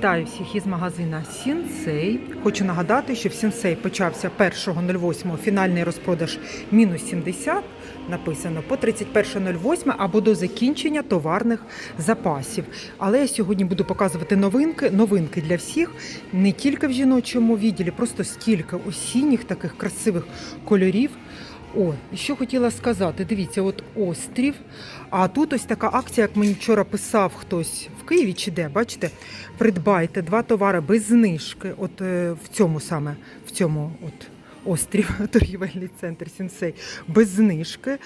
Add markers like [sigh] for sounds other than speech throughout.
Вітаю всіх із магазина Сінсей. Хочу нагадати, що в Сінсей почався 1.08 фінальний розпродаж мінус 70, написано по 31.08 або до закінчення товарних запасів. Але я сьогодні буду показувати новинки, новинки для всіх, не тільки в жіночому відділі, просто стільки осінніх таких красивих кольорів. О, що хотіла сказати, дивіться, от острів. А тут ось така акція, як мені вчора писав хтось Києві чи де, бачите, придбайте два товари без знижки. От е, в цьому саме, в цьому от острів, [laughs] торгівельний центр Сінсей, без знижки.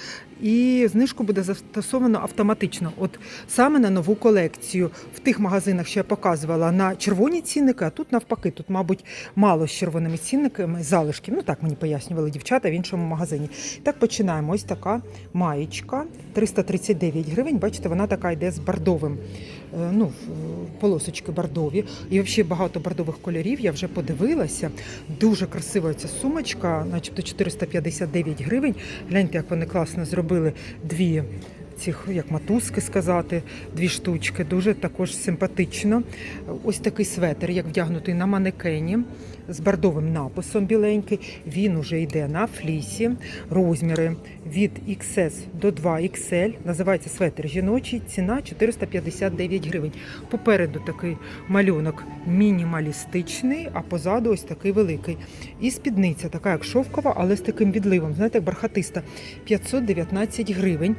І знижку буде застосовано автоматично. От саме на нову колекцію. В тих магазинах, що я показувала, на червоні цінники, а тут навпаки, тут, мабуть, мало з червоними цінниками залишків. Ну так мені пояснювали дівчата в іншому магазині. Так починаємо. Ось така маєчка 339 гривень. Бачите, вона така йде з бордовим. Е, Ну, полосочки бордові. І взагалі багато бордових кольорів. Я вже подивилася. Дуже красива ця сумочка, начебто 459 гривень. Гляньте, як вони класно зробили дві. Цих як матузки сказати, дві штучки, дуже також симпатично. Ось такий светр, як вдягнутий на манекені з бордовим написом біленький. Він уже йде на флісі. Розміри від XS до 2XL. Називається светр жіночий. Ціна 459 гривень. Попереду такий малюнок мінімалістичний, а позаду ось такий великий. І спідниця, така як шовкова, але з таким відливом. Знаєте, бархатиста. 519 гривень.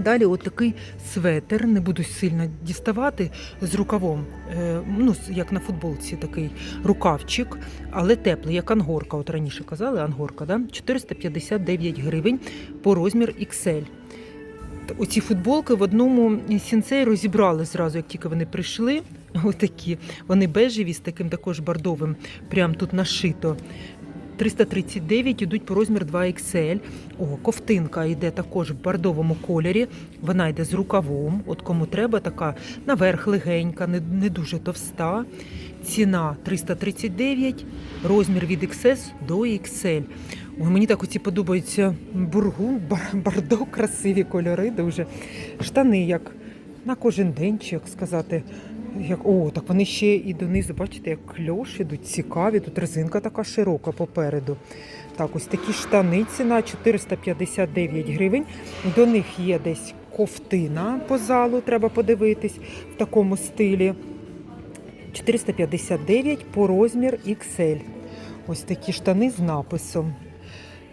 Далі от такий светер, не буду сильно діставати з рукавом. Е, ну, як на футболці такий рукавчик, але теплий, як ангорка. От раніше казали, ангорка, да? 459 гривень по розмір XL. Оці футболки в одному сінцей розібрали зразу, як тільки вони прийшли. Отакі. Вони бежеві з таким також бордовим, прям тут нашито. 339 йдуть по розмір 2XL. О, ковтинка йде також в бордовому кольорі. Вона йде з рукавом. От кому треба, така наверх легенька, не, не дуже товста. Ціна 339, розмір від XS до XL. Ой, мені так оці подобаються бургу, бордо, красиві кольори дуже. Штани, як на кожен день, чи як сказати. Як, о, так вони ще і донизу, бачите, як кльош ідуть цікаві. Тут резинка така широка попереду. Так, ось такі штани, ціна 459 гривень. До них є десь ковтина по залу, треба подивитись в такому стилі. 459 по розмір XL. Ось такі штани з написом.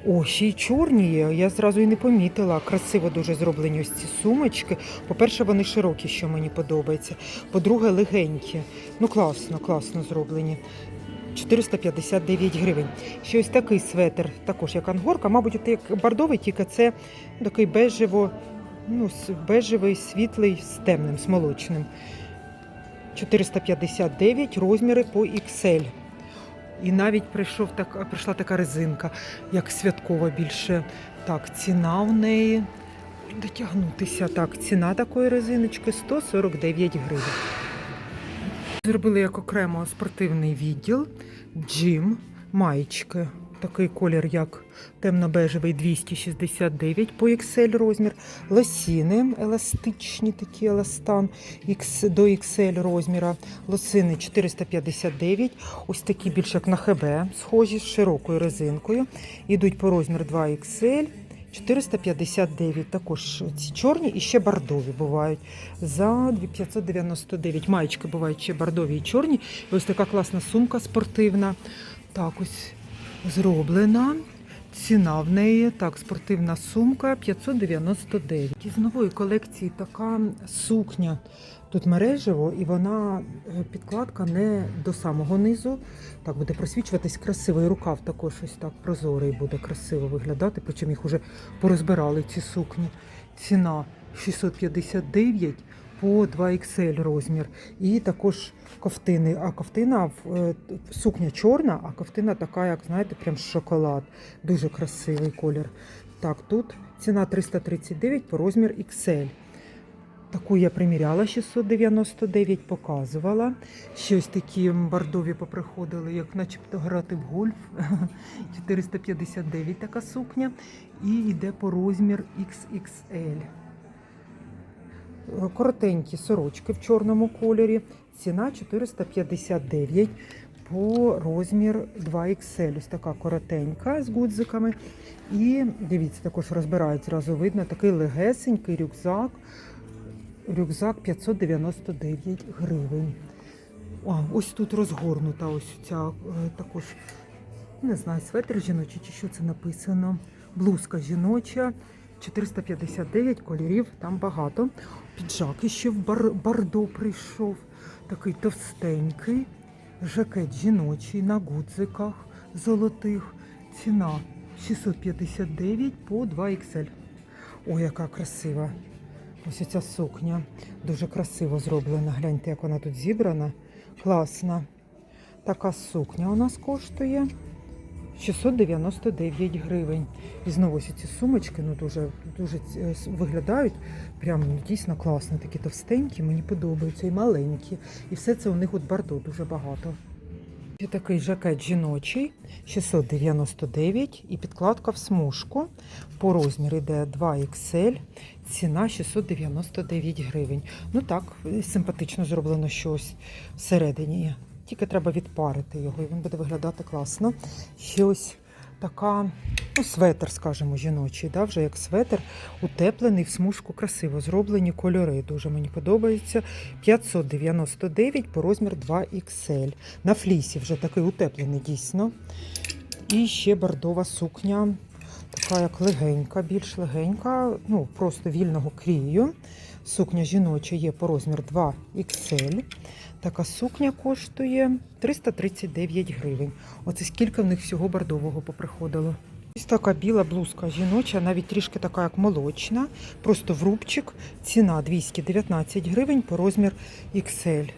О, ще й чорні є. Я зразу і не помітила. Красиво дуже зроблені ось ці сумочки. По-перше, вони широкі, що мені подобається. По-друге, легенькі. Ну, класно, класно зроблені. 459 гривень. Ще ось такий светр, також як ангорка. Мабуть, як бордовий, тільки це такий бежево, ну, бежевий, світлий з темним, з молочним. 459 розміри по XL. І навіть прийшов так, прийшла така резинка, як святкова більше. Так, ціна в неї. Дотягнутися. Так, ціна такої резиночки 149 гривень. Зробили як окремо спортивний відділ, джим, маєчки. Такий колір, як темно-бежевий 269 по XL розмір. Лосіни еластичні, такі еластан до XL розміра. Лосини 459. Ось такі більш як на ХБ, схожі з широкою резинкою. Ідуть по розмір 2XL. 459. Також ці чорні і ще бордові бувають. За 599. Маєчки бувають ще бордові і чорні. І ось така класна сумка спортивна. Так, ось зроблена. Ціна в неї так, спортивна сумка 599. Із нової колекції така сукня. Тут мережево, і вона е, підкладка не до самого низу. Так буде просвічуватись красивий рукав також ось так прозорий буде красиво виглядати. Причому їх уже порозбирали ці сукні. Ціна 659 по 2XL розмір. І також ковтини. А ковтина е, сукня чорна, а ковтина така, як знаєте, прям шоколад. Дуже красивий колір. Так, тут ціна 339 по розмір XL. Таку я приміряла 699, показувала. Ще ось такі бордові поприходили, як начебто грати в гольф. [laughs] 459 така сукня. І йде по розмір XXL. Коротенькі сорочки в чорному кольорі. Ціна 459 по розмір 2XL. Ось така коротенька з гудзиками. І дивіться, також розбирають, зразу видно, такий легесенький рюкзак. Рюкзак 599 гривень. А, ось тут розгорнута ось ця е, також, не знаю, светр жіночий чи що це написано. Блузка жіноча. 459 кольорів, там багато. Піджак іще в бар, бардо прийшов. Такий товстенький. Жакет жіночий на гудзиках золотих. Ціна 659 по 2XL. Ой, яка красива. Ось ця сукня. Дуже красиво зроблена. Гляньте, як вона тут зібрана. Класна. Така сукня у нас коштує 699 гривень. І знову ось ці сумочки ну, дуже, дуже е, виглядають прям ну, дійсно класно. Такі товстенькі, мені подобаються і маленькі. І все це у них от бардо дуже багато. Ще такий жакет жіночий 699 і підкладка в смужку. По розміру йде 2XL, ціна 699 гривень. Ну так, симпатично зроблено щось всередині. Тільки треба відпарити його, і він буде виглядати класно. Ще ось така, ну, светр, скажімо, жіночий, да, вже як светр, утеплений в смужку красиво зроблені кольори. Дуже мені подобається. 599 по розмір 2XL. На флісі вже такий утеплений дійсно. І ще бордова сукня, така як легенька, більш легенька, ну просто вільного крію. Сукня жіноча є по розмір 2XL. Така сукня коштує 339 гривень. Оце скільки в них всього бордового поприходило. Ось така біла блузка жіноча, навіть трішки така, як молочна, просто в рубчик. Ціна 219 гривень по розмір XL.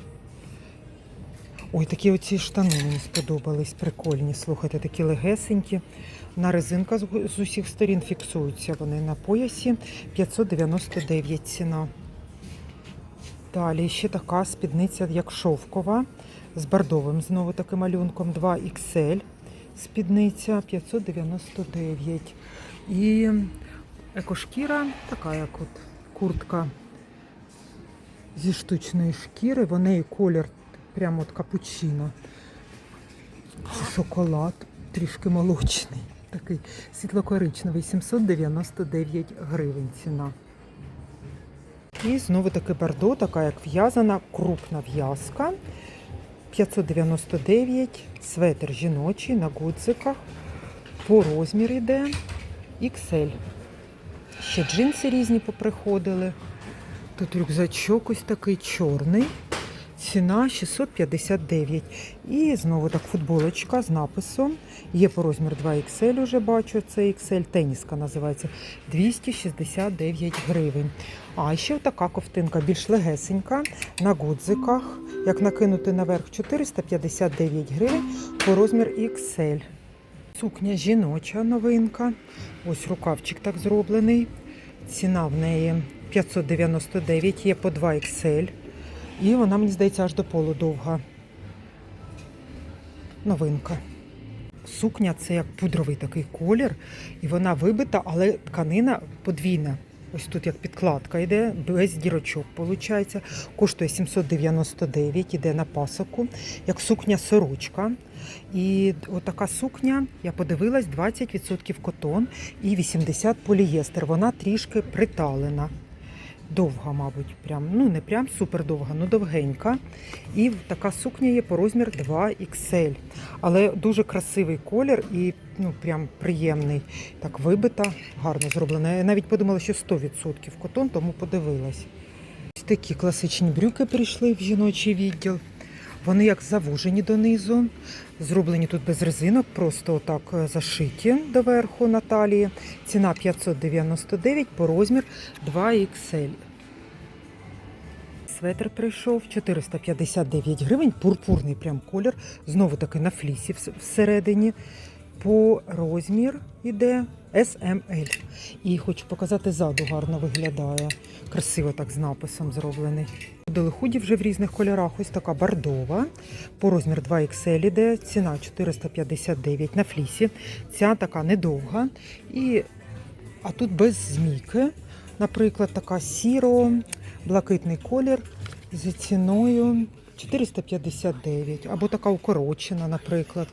Ой, такі оці штани мені сподобались, прикольні. Слухайте, такі легесенькі. На резинка з усіх сторін фіксуються вони на поясі. 599 ціна. Далі ще така спідниця, як шовкова, з бордовим знову таким малюнком 2XL. Спідниця 599. І екошкіра, така як от куртка зі штучної шкіри. В неї колір прямо от капучино. Шоколад, трішки молочний. Такий світло-коричневий, 799 гривень ціна. І знову таки бордо, така як в'язана, крупна в'язка. 599, светр жіночий на гудзиках. По розмір йде XL. Ще джинси різні поприходили. Тут рюкзачок ось такий чорний. Ціна 659. І знову так футболочка з написом. Є по розмір 2XL, уже бачу. Це XL, теніска називається. 269 гривень. А ще така ковтинка більш легесенька на гудзиках. Як накинути наверх 459 гривень по розмір XL. Сукня жіноча новинка. Ось рукавчик так зроблений. Ціна в неї 599, є по 2 XL. І вона, мені здається, аж до полу довга. Новинка. Сукня це як пудровий такий колір, і вона вибита, але тканина подвійна. Ось тут як підкладка йде, без дірочок, виходить. Коштує 799, іде на пасоку, як сукня сорочка. І отака сукня, я подивилась, 20% котон і 80 полієстер. Вона трішки приталена. Довга, мабуть, прям. Ну, не прям супер довга, ну довгенька. І така сукня є по розмір 2XL. Але дуже красивий колір і ну, прям приємний. Так вибита, гарно зроблена. Я навіть подумала, що 100% котон, тому подивилась. Такі класичні брюки прийшли в жіночий відділ. Вони як завужені донизу, зроблені тут без резинок, просто отак е, зашиті доверху на талії. Ціна 599 по розмір 2XL. Светр прийшов 459 гривень, пурпурний прям колір. Знову таки на флісі всередині. По розмір іде SML. І хочу показати ззаду гарно виглядає. Красиво так з написом зроблений. Модели худі вже в різних кольорах. Ось така бордова. По розмір 2XL іде. Ціна 459 на флісі. Ця така недовга. І, а тут без змійки. Наприклад, така сіро блакитний колір за ціною 459. Або така укорочена, наприклад.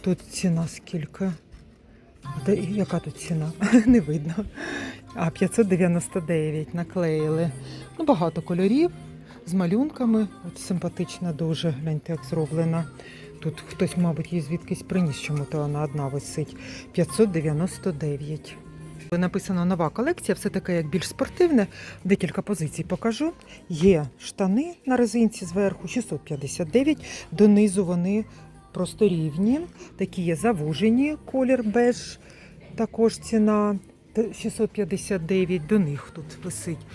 Тут ціна скільки? Де, яка тут ціна? [laughs] Не видно. А, 599 наклеїли. Ну, багато кольорів з малюнками. От симпатична дуже. Гляньте, як зроблена. Тут хтось, мабуть, її звідкись приніс, чому то вона одна висить. 599. Написано нова колекція, все таке як більш спортивне. Декілька позицій покажу. Є штани на резинці зверху 659. Донизу вони просто рівні. Такі є завужені, колір беж. Також ціна 659. До них тут висить.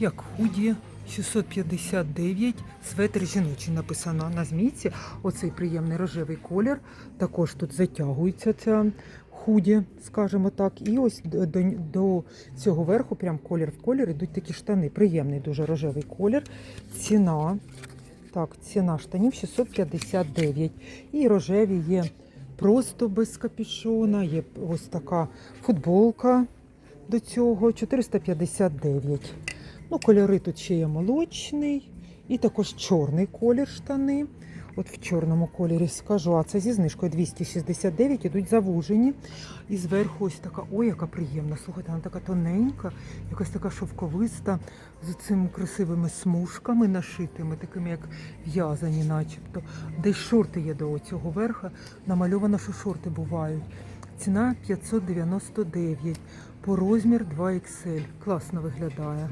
Як худі 659. Светр жіночий написано на змійці. Оцей приємний рожевий колір. Також тут затягується ця худі, скажімо так. І ось до, до цього верху, прям колір в колір, ідуть такі штани. Приємний дуже рожевий колір. Ціна. Так, ціна штанів 659. І рожеві є просто без капюшона. Є ось така футболка до цього 459. Ну, кольори тут ще є молочний і також чорний колір штани. От в чорному кольорі скажу, а це зі знижкою 269, ідуть завужені. І зверху ось така, ой, яка приємна. Слухайте, вона така тоненька, якась така шовковиста, з цими красивими смужками нашитими, такими як в'язані, начебто. Десь шорти є до цього верха. Намальовано, що шорти бувають. Ціна 599, по розмір 2XL. Класно виглядає.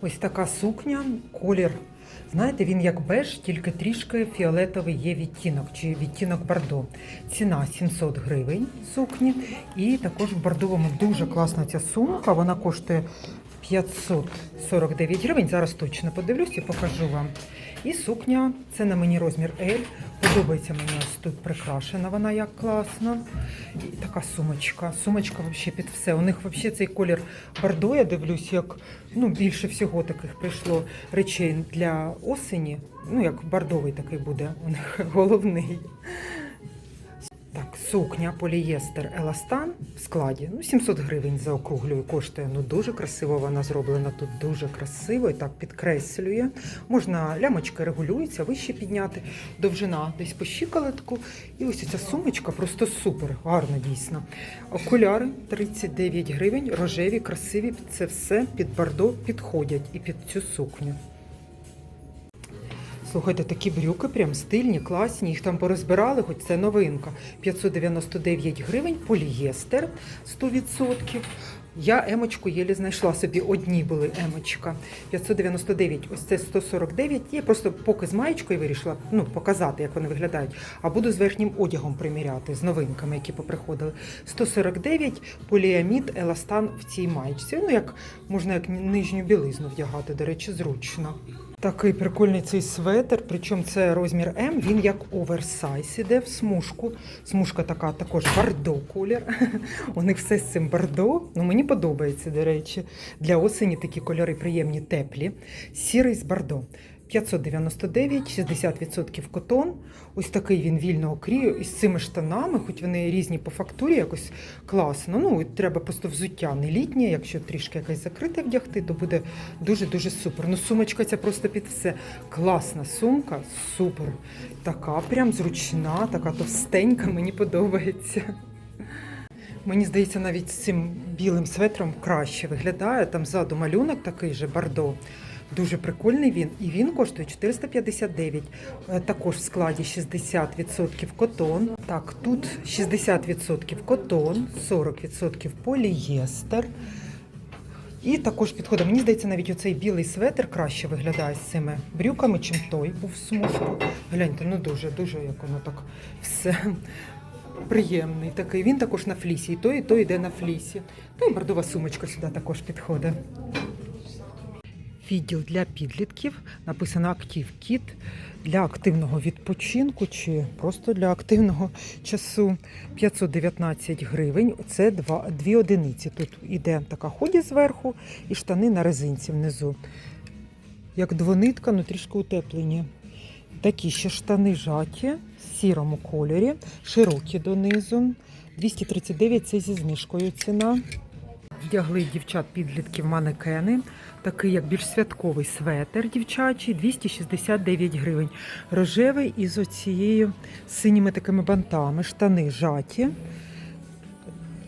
Ось така сукня, колір. Знаєте, він як беж, тільки трішки фіолетовий є відтінок чи відтінок бордо. Ціна 700 гривень сукні. І також в бордовому дуже класна ця сумка. Вона коштує 549 гривень. Зараз точно подивлюсь і покажу вам. І сукня, це на мені розмір L. Подобається мені ось тут прикрашена, вона як класно. І така сумочка. Сумочка взагалі під все. У них взагалі цей колір бордо, я дивлюсь, як ну, більше всього таких прийшло речей для осені. Ну, як бордовий такий буде у них [laughs] головний. Так, сукня полієстер Еластан в складі. Ну, 700 гривень за округлюю коштує. Ну, дуже красиво вона зроблена тут, дуже красиво і так підкреслює. Можна лямочка регулюється, вище підняти, довжина десь по щиколотку. І ось ця сумочка просто супер, гарна дійсно. Окуляри 39 гривень, рожеві, красиві. Це все під бордо підходять і під цю сукню. Слухайте, такі брюки прям стильні, класні. Їх там порозбирали, хоч це новинка. 599 гривень, полієстер 100%. Я емочку єлі знайшла собі. Одні були емочка. 599, ось це 149. Я просто поки з маєчкою вирішила ну, показати, як вони виглядають. А буду з верхнім одягом приміряти, з новинками, які поприходили. 149, поліамід, еластан в цій маєчці. Ну, як можна як нижню білизну вдягати, до речі, зручно. Такий прикольний цей светр, причому це розмір М, він як оверсайз іде в смужку. Смужка така також бордо колір. [laughs] У них все з цим бордо. Ну, мені подобається, до речі. Для осені такі кольори приємні, теплі. Сірий з бордо. 599, 60% котон. Ось такий він вільного крію із цими штанами, хоч вони різні по фактурі, якось класно. Ну, і треба просто взуття не літнє, якщо трішки якесь закрите вдягти, то буде дуже-дуже супер. Ну, сумочка ця просто під все. Класна сумка, супер. Така прям зручна, така товстенька, мені подобається. Мені здається, навіть з цим білим светром краще виглядає. Там ззаду малюнок такий же бордо. Дуже прикольний він. І він коштує 459. Е, Також в складі 60% котон. Так, тут 60% котон, 40% полієстер. І також підходить. Мені здається, навіть оцей білий светр краще виглядає з цими брюками, чим той був смужку. Гляньте, ну дуже, дуже як воно так все приємний такий. Він також на флісі. І той, і той йде на флісі. Та й бордова сумочка сюди також підходить. Відділ для підлітків написано Актив Кіт для активного відпочинку чи просто для активного часу 519 гривень. Це два, дві одиниці. Тут іде така ході зверху і штани на резинці внизу. Як двонитка, ну трішки утеплені. Такі ще штани жаті в сірому кольорі, широкі донизу. 239 це зі знижкою ціна. вдягли дівчат підлітків манекени, такий як більш святковий светер дівчачий, 269 гривень. Рожевий із оцією синіми такими бантами, штани жаті.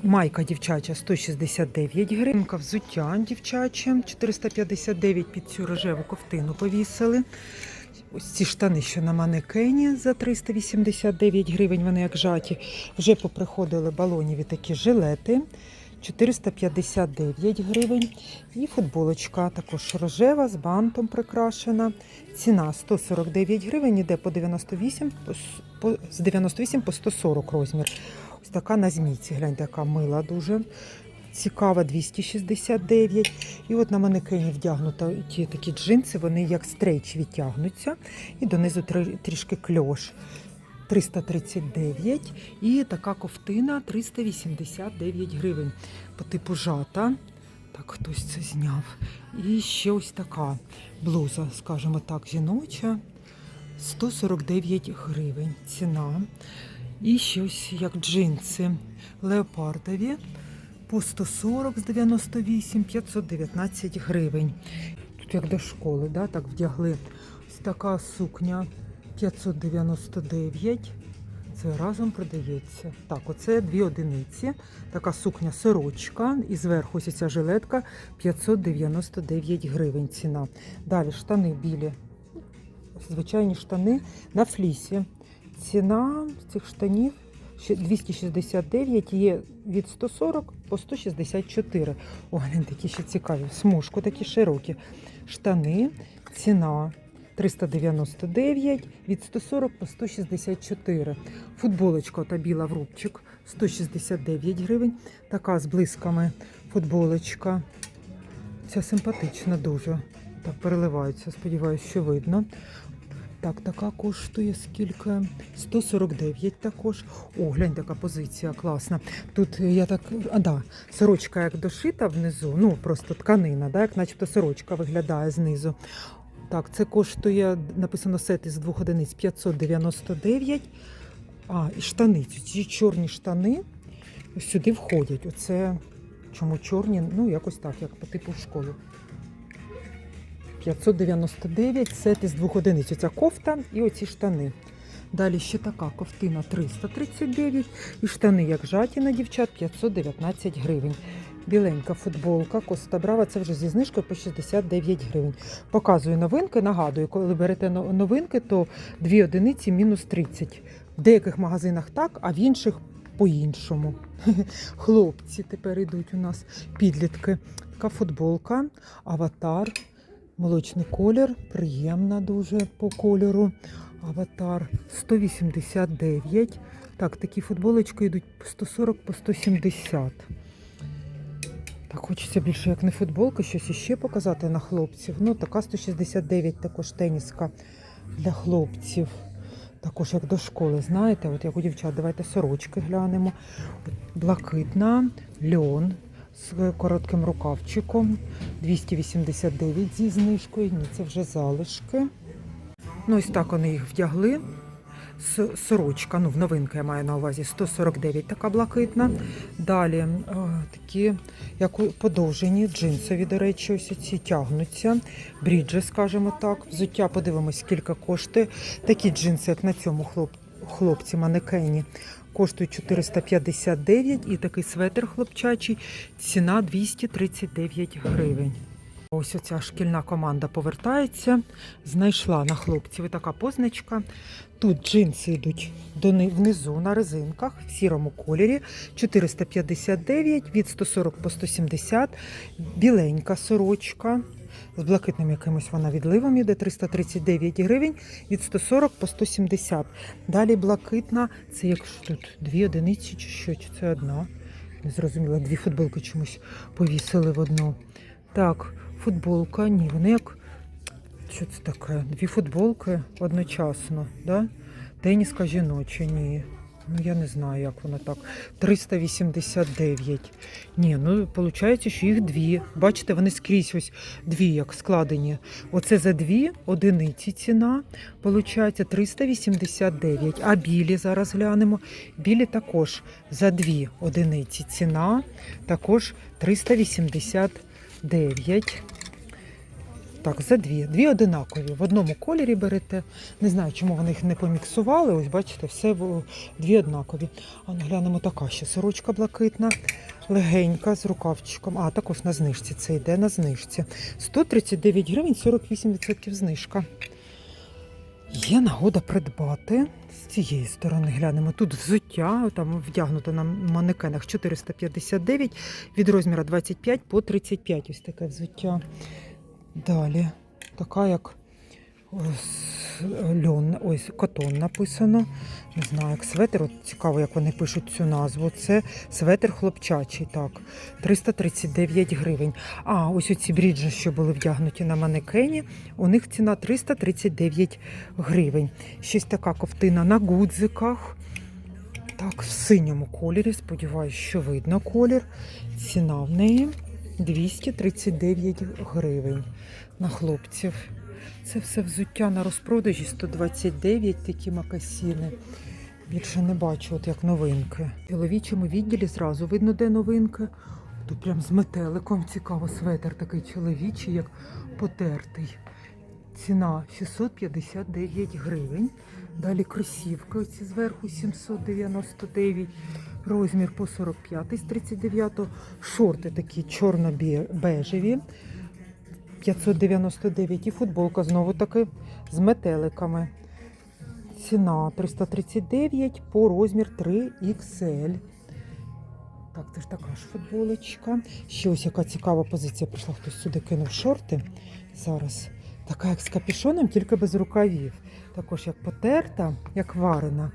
Майка дівчача 169 гривень, взуття дівчаче 459 під цю рожеву ковтину повісили. Ось ці штани, що на манекені за 389 гривень, вони як жаті. Вже поприходили балоніві такі жилети. 459 гривень. І футболочка також рожева з бантом прикрашена. Ціна 149 гривень, іде по 98, по, з 98 по 140 розмір. Ось така на змійці, гляньте, яка мила дуже. Цікава 269. І от на манекені вдягнута ті такі джинси, вони як стрейч відтягнуться. І донизу трішки кльош. 339 і така ковтина 389 гривень по типу жата. Так, хтось це зняв. І ще ось така блуза, скажімо так, жіноча. 149 гривень ціна. І ще ось як джинси леопардові по 140 з 98, 519 гривень. Тут як до школи, да, так вдягли. Ось така сукня 599. Це разом продається. Так, оце дві одиниці. Така сукня сорочка. І зверху ця жилетка 599 гривень ціна. Далі штани білі. Звичайні штани на флісі. Ціна цих штанів ще 269 є від 140 по 164. О, глянь, такі ще цікаві. Смужку такі широкі. Штани. Ціна 399 від 140 по 164. Футболочка та біла в рубчик 169 гривень. Така з блисками футболочка. Ця симпатична дуже. Так переливається, сподіваюся, що видно. Так, така коштує скільки? 149 також. О, глянь, така позиція класна. Тут е, я так. А, да, сорочка як дошита внизу, ну просто тканина, да, як начебто сорочка виглядає знизу. Так, це коштує, написано сет із двох одиниць 599. А, і штани. Ці чорні штани сюди входять. Оце чому чорні? Ну, якось так, як по типу в школу. 599 сет із двох одиниць. Оця кофта і оці штани. Далі ще така ковтина 339 і штани, як жаті на дівчат, 519 гривень. Біленька футболка, Коста Брава, це вже зі знижкою по 69 гривень. Показую новинки. Нагадую, коли берете новинки, то дві одиниці мінус 30. В деяких магазинах так, а в інших по-іншому. [laughs] Хлопці тепер йдуть у нас підлітки. Така футболка, аватар. Молочний колір, приємна дуже по кольору. Аватар 189. Так, такі футболочки йдуть по 140 по 170. Так, хочеться більше як не футболка, щось іще показати на хлопців. Ну, така 169 також теніска для хлопців. Також як до школи, знаєте, от як у дівчат, давайте сорочки глянемо. Блакитна, льон з коротким рукавчиком. 289 зі знижкою. Ні, це вже залишки. Ну, ось так вони їх вдягли. Сорочка, ну в новинка я маю на увазі 149 така блакитна. Далі е, такі, як подовжені, джинсові, до речі, ось ці тягнуться. Бріджі, скажімо так. Взуття подивимось, скільки коштує. Такі джинси, як на цьому хлоп, хлопці манекені, коштують 459 і такий светр хлопчачий, ціна 239 гривень. Ось оця шкільна команда повертається. Знайшла на хлопців така позначка. Тут джинси йдуть внизу на резинках в сірому кольорі. 459 від 140 по 170. Біленька сорочка. З блакитним якимось вона відливом іде 339 гривень від 140 по 170. Далі блакитна, це як тут дві одиниці чи що, чи це одна. Не зрозуміла, дві футболки чомусь повісили в одну. Так, футболка, ні, вони як. Що це таке? Дві футболки одночасно, да? Теніска жіноча, ні. Ну я не знаю, як воно так. 389. Ні, ну виходить, що їх дві. Бачите, вони скрізь ось дві, як складені. Оце за дві одиниці ціна. Виходить 389. А білі зараз глянемо. Білі також за дві одиниці ціна. Також 389. Так, за дві. Дві одинакові. В одному кольорі берете. Не знаю, чому вони їх не поміксували. Ось бачите, все дві однакові. А ну, глянемо така ще сорочка блакитна, легенька з рукавчиком. А, також на знижці це йде на знижці. 139 гривень, 48% знижка. Є нагода придбати. З цієї сторони глянемо. Тут взуття, там вдягнуто на манекенах 459, від розміра 25 по 35. Ось таке взуття. Далі, така як ось, льон, ось котон написано. Не знаю, як светр. От цікаво, як вони пишуть цю назву. Це светр хлопчачий, так. 339 гривень. А, ось оці бріджі, що були вдягнуті на манекені, у них ціна 339 гривень. Щось така ковтина на гудзиках. Так, в синьому кольорі. Сподіваюсь, що видно колір. Ціна в неї 239 гривень на хлопців. Це все взуття на розпродажі 129 такі макасіни. Більше не бачу, от як новинки. В чоловічому відділі зразу видно, де новинки. Тут прям з метеликом цікаво светр такий чоловічий, як потертий. Ціна 659 гривень. Далі кросівки оці зверху 799. Розмір по 45 з 39. Шорти такі чорно-бежеві. 599 і футболка знову таки з метеликами. Ціна 339 по розмір 3XL. Так, це ж така ж футболочка. Ще ось яка цікава позиція. Прийшла хтось сюди кинув шорти. Зараз така, як з капюшоном, тільки без рукавів. Також як потерта, як варена.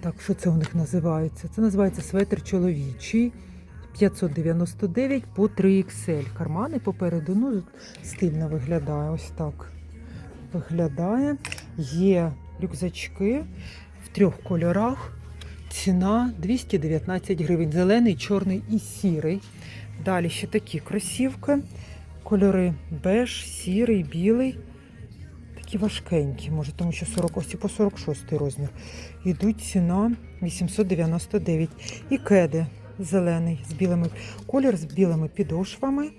Так, що це у них називається? Це називається светр чоловічий. 599 по 3XL. Кармани попереду, ну, стильно виглядає ось так. Виглядає. Є рюкзачки в трьох кольорах. Ціна 219 гривень. Зелений, чорний і сірий. Далі ще такі кросівки. Кольори беж, сірий, білий. Такі важкенькі, може, тому що 40, ось і по 46 розмір. Ідуть ціна 899. І кеди зелений з білими колір з білими підошвами.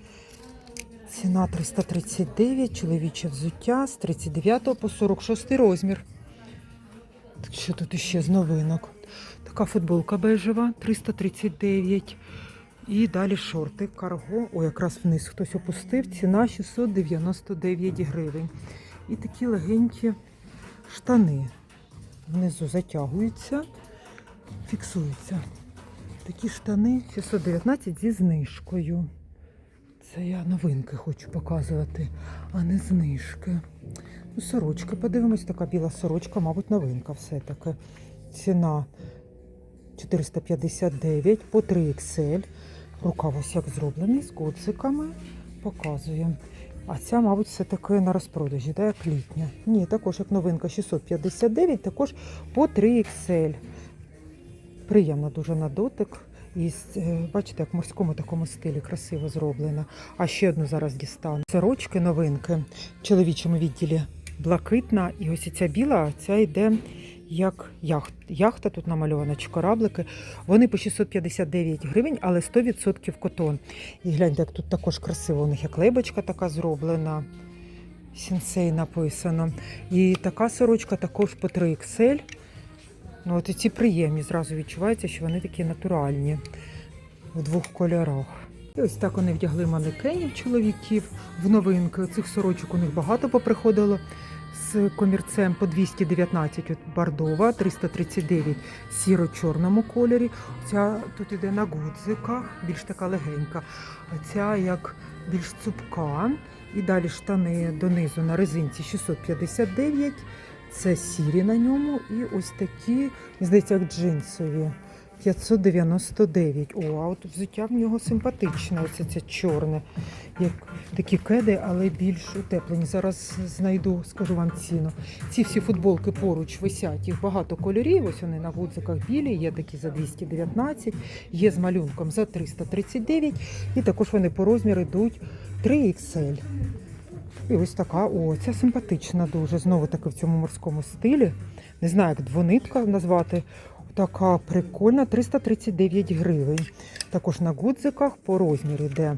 Ціна 339, чоловіче взуття з 39 по 46 розмір. Що тут іще з новинок? Така футболка бежева 339. І далі шорти карго. О, якраз вниз хтось опустив. Ціна 699 гривень. І такі легенькі штани. Внизу затягуються, фіксуються. Такі штани 619 зі знижкою. Це я новинки хочу показувати, а не знижки. Ну, сорочка, подивимось, така біла сорочка, мабуть, новинка все-таки. Ціна 459 по 3XL. Рукав ось як зроблений з гудзиками. Показує. А ця, мабуть, все-таки на розпродажі, да, як літня. Ні, також як новинка 659, також по 3XL. Приємно дуже на дотик. І е, бачите, як в морському такому стилі красиво зроблено. А ще одну зараз дістану. Сорочки новинки в чоловічому відділі блакитна. І ось ця біла, ця йде як яхт. Яхта тут намальована, чи кораблики. Вони по 659 гривень, але 100% котон. І гляньте, як тут також красиво. У них як лейбочка така зроблена. Сінсей написано. І така сорочка також по 3XL. Ну, от і ці приємні, зразу відчувається, що вони такі натуральні в двох кольорах. І ось так вони вдягли манекенів чоловіків в новинки. Цих сорочок у них багато поприходило з комірцем по 219 от бордова, 339 сіро-чорному кольорі. Ця тут іде на гудзиках, більш така легенька. А ця як більш цупка. І далі штани донизу на резинці 659. Це сірі на ньому. І ось такі, здається, як джинсові. 599. О, а от взуття в нього симпатичне. Оце це чорне. Як такі кеди, але більш утеплені. Зараз знайду, скажу вам ціну. Ці всі футболки поруч висять. Їх багато кольорів. Ось вони на гудзиках білі, є такі за 219, є з малюнком за 339. І також вони по розміру йдуть 3XL. І ось така, о, ця симпатична дуже. Знову таки в цьому морському стилі. Не знаю, як двонитка назвати. Така прикольна, 339 гривень. Також на гудзиках по розміру йде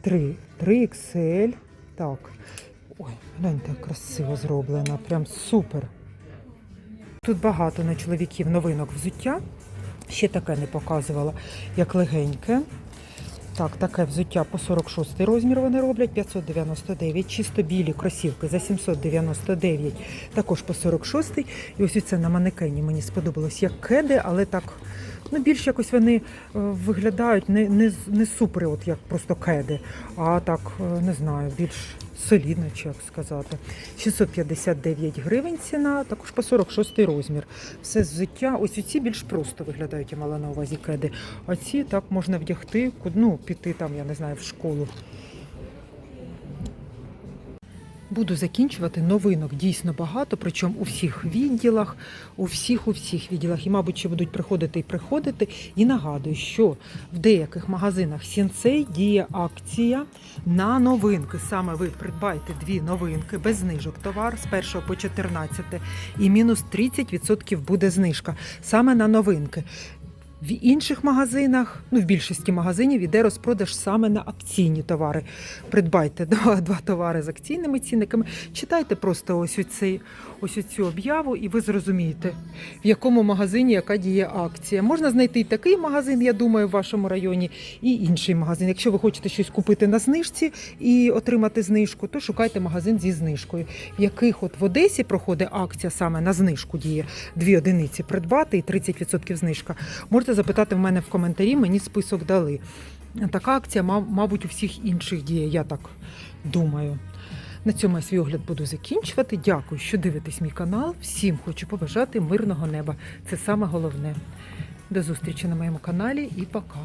3, 3 XL. Так. Ой, гляньте, як красиво зроблена. Прям супер. Тут багато на чоловіків новинок взуття. Ще таке не показувала, як легеньке. Так, таке взуття по 46 розмір вони роблять, 599, чисто білі кросівки за 799, також по 46. І ось це на манекені мені сподобалось як кеди, але так, ну більш якось вони е, виглядають не, не, не супер, от як просто кеди, а так, е, не знаю, більш солідно, чи як сказати. 659 гривень ціна, також по 46 розмір. Все взуття, ось ці більш просто виглядають, я мала на увазі кеди. А ці так можна вдягти, ну, піти там, я не знаю, в школу. Буду закінчувати новинок дійсно багато, причому у всіх відділах, у всіх у всіх відділах. І, мабуть, ще будуть приходити і приходити. І нагадую, що в деяких магазинах Сінцей діє акція на новинки. Саме ви придбайте дві новинки без знижок товар з 1 по 14 і мінус 30% буде знижка саме на новинки. В інших магазинах, ну в більшості магазинів іде розпродаж саме на акційні товари. Придбайте два, [laughs] два товари з акційними цінниками. Читайте просто ось оцей, ось оцю об'яву, і ви зрозумієте, в якому магазині яка діє акція. Можна знайти і такий магазин, я думаю, в вашому районі, і інший магазин. Якщо ви хочете щось купити на знижці і отримати знижку, то шукайте магазин зі знижкою. В яких от в Одесі проходить акція саме на знижку діє дві одиниці придбати і 30% знижка. Можете запитати в мене в коментарі, мені список дали. Така акція, мабуть, у всіх інших діє, я так думаю. На цьому я свій огляд буду закінчувати. Дякую, що дивитесь мій канал. Всім хочу побажати мирного неба. Це саме головне. До зустрічі на моєму каналі і пока.